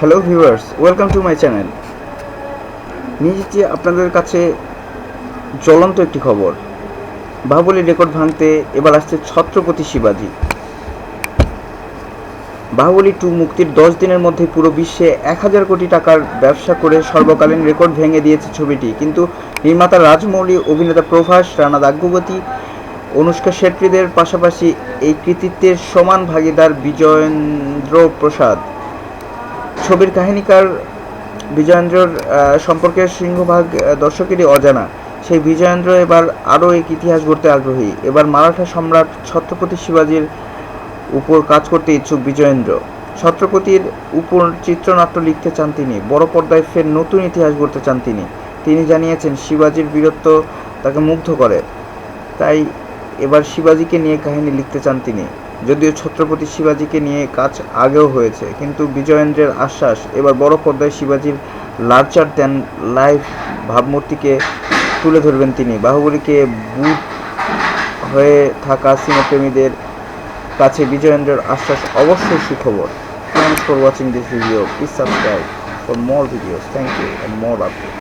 Hello viewers, welcome to my channel. নিয়ে আপনাদের কাছে জ্বলন্ত একটি খবর। বাহুবলী রেকর্ড ভাঙতে এবার আসছে ছত্রপতি শিবাজি। বাহুবলী টু মুক্তির দশ দিনের মধ্যে পুরো বিশ্বে এক হাজার কোটি টাকার ব্যবসা করে সর্বকালীন রেকর্ড ভেঙে দিয়েছে ছবিটি। কিন্তু নির্মাতা রাজমৌলি, অভিনেতা প্রভাস, রানা দাগ্গবতী অনুষ্কা শেট্টিদের পাশাপাশি এই কৃতিত্বের সমান ভাগিদার বিজয়েন্দ্র প্রসাদ ছবির কাহিনীকার বিজয়েন্দ্রর সম্পর্কে সিংহভাগ দর্শকেরই অজানা। সেই বিজয়েন্দ্র এবার আরও এক ইতিহাস গড়তে আগ্রহী। এবার মারাঠা সম্রাট ছত্রপতি শিবাজির উপর কাজ করতে ইচ্ছুক বিজয়েন্দ্র। ছত্রপতির উপর চিত্রনাট্য লিখতে চান তিনি। বড় পর্দায় ফের নতুন ইতিহাস গড়তে চান তিনি। তিনি জানিয়েছেন, শিবাজির বীরত্ব তাকে মুগ্ধ করে। তাই এবার শিবাজিকে নিয়ে কাহিনী লিখতে চান তিনি। যদিও ছত্রপতি শিবাজিকে নিয়ে কাজ আগেও হয়েছে, কিন্তু বিজয়েন্দ্রের আশ্বাস, এবার বড় পর্দায় শিবাজির লার্জার দেন লাইফ ভাবমূর্তিকে তুলে ধরবেন তিনি। বাহুবলীকে বুট হয়ে থাকা সিনেপ্রেমীদের কাছে বিজয়েন্দ্রের আশ্বাস অবশ্যই সুখবর। Thanks for watching this video please subscribe for more videos thank you and more update